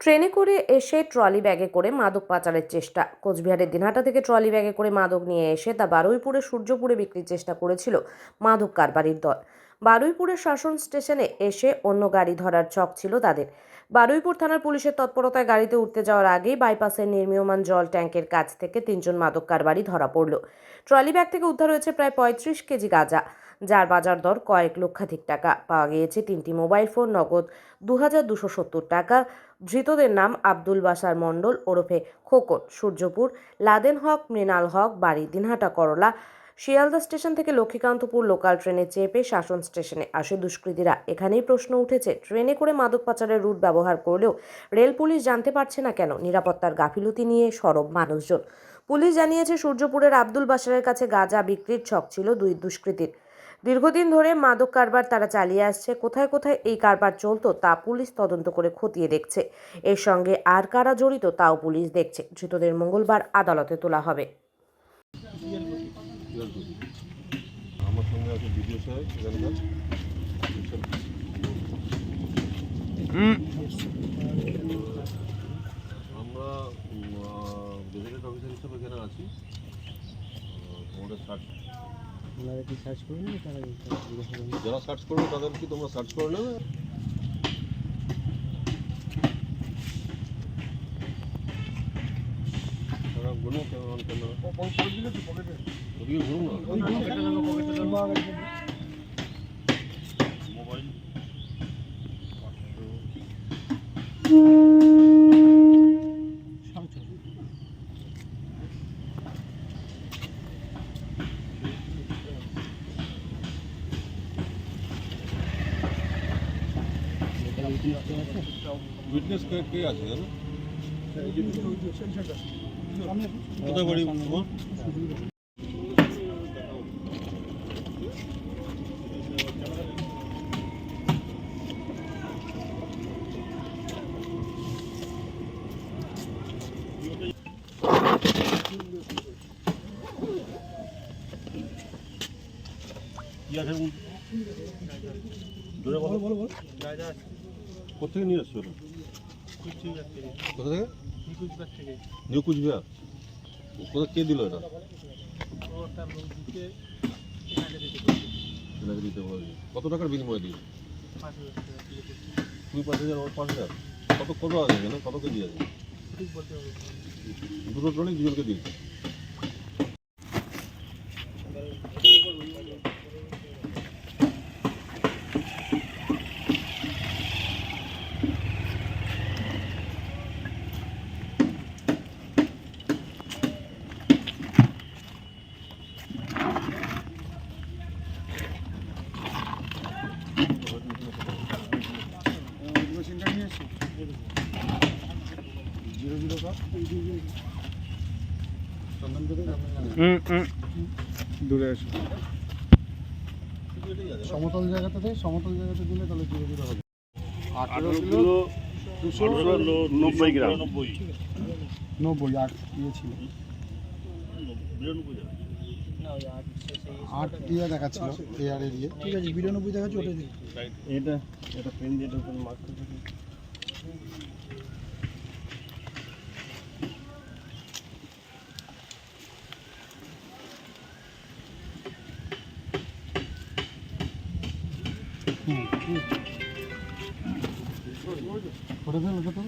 ট্রেনে করে এসে ট্রলি ব্যাগে করে মাদক পাচারের চেষ্টা। কোচবিহারের দিনহাটা থেকে ট্রলি ব্যাগে করে মাদক নিয়ে এসে তা বারুইপুরে, সূর্যপুরে বিক্রির চেষ্টা করেছিল মাদক কারবারির দল। বারুইপুরের শাসন স্টেশনে এসে অন্য গাড়ি ধরার ছক ছিল তাদের। বারুইপুর থানার পুলিশের তৎপরতায় গাড়িতে উঠতে যাওয়ার আগেই বাইপাসের নির্মীয়মান জল ট্যাঙ্কের কাছ থেকে তিনজন মাদক কারবারি ধরা পড়ল। ট্রলি ব্যাগ থেকে উদ্ধার হয়েছে প্রায় পঁয়ত্রিশ কেজি গাঁজা। যার বাজার দর কয়েক লক্ষাধিক টাকা। পাওয়া গিয়েছে তিনটি মোবাইল ফোন, নগদ দু হাজার দুশো সত্তর টাকা। ধৃতদের নাম আব্দুল বাসার মণ্ডল, ওরফে খোকন, সূর্যপুর, লাদেন হক, মৃণাল হক, বাড়ি দিনহাটা, করলা। শিয়ালদা স্টেশন থেকে লক্ষ্মীকান্তপুর লোকাল ট্রেনে চেপে শাসন স্টেশনে আসে দুষ্কৃতীরা। এখানেই প্রশ্ন উঠেছে, ট্রেনে করে মাদক পাচারের রুট ব্যবহার করলেও রেল পুলিশ জানতে পারছে না কেন? নিরাপত্তার গাফিলতি নিয়ে সরব মানুষজন। পুলিশ জানিয়েছে, সূর্যপুরের আব্দুল বাসারের কাছে গাঁজা বিক্রির ছক ছিল দুই দুষ্কৃতীর। দীর্ঘদিন ধরে মাদক কারবার তারা চালিয়ে আসছে। কোথায় কোথায় এই কারবার চলতো তা পুলিশ তদন্ত করে খতিয়ে দেখছে। এর সঙ্গে আর কারা জড়িত তাও পুলিশ দেখছে। ধৃতদের মঙ্গলবার আদালতে তোলা হবে। আমার সঙ্গে আছে বিডিও সাহেব আমরা গেজেটেড অফিসার হিসেবে এখানে আছি। ওনারা কি সার্চ করুন না তারা যারা সার্চ করবে তাদের কি তোমরা সার্চ করে নেবে? মোবাইল। উইটনেস কে কে আছে জানো? কোথায় বাড়ি? কি আছে? বলো। বলো বলো কোথেকে নিয়ে ওটা কোথা থেকে? নিউ কুচবিহার কোথা কে দিল এটা? দিতে কত টাকার বিনিময়ে দিয়ে তুই পাঁচ হাজার পাঁচ হাজার। কত কত আছে কত কেজি আছে? দুটো ট্রলি, দুজনকে দিয়েছে। দূরে না? সমতল জায়গাতে থেকে সমতল জায়গাতে দিলে তাহলে ধীরে ধীরে হবে। আঠারো কিলো আঠারো নব্বই গ্রাম। নব্বই। আট ইয়ে ছিল আট ইয়ে দেখাচ্ছিল এয়ার এরিয়ে ঠিক আছে বিরানব্বই দেখাচ্ছি ওটাই এটা এটা পেন দিয়ে মার্ক Продолжение следует...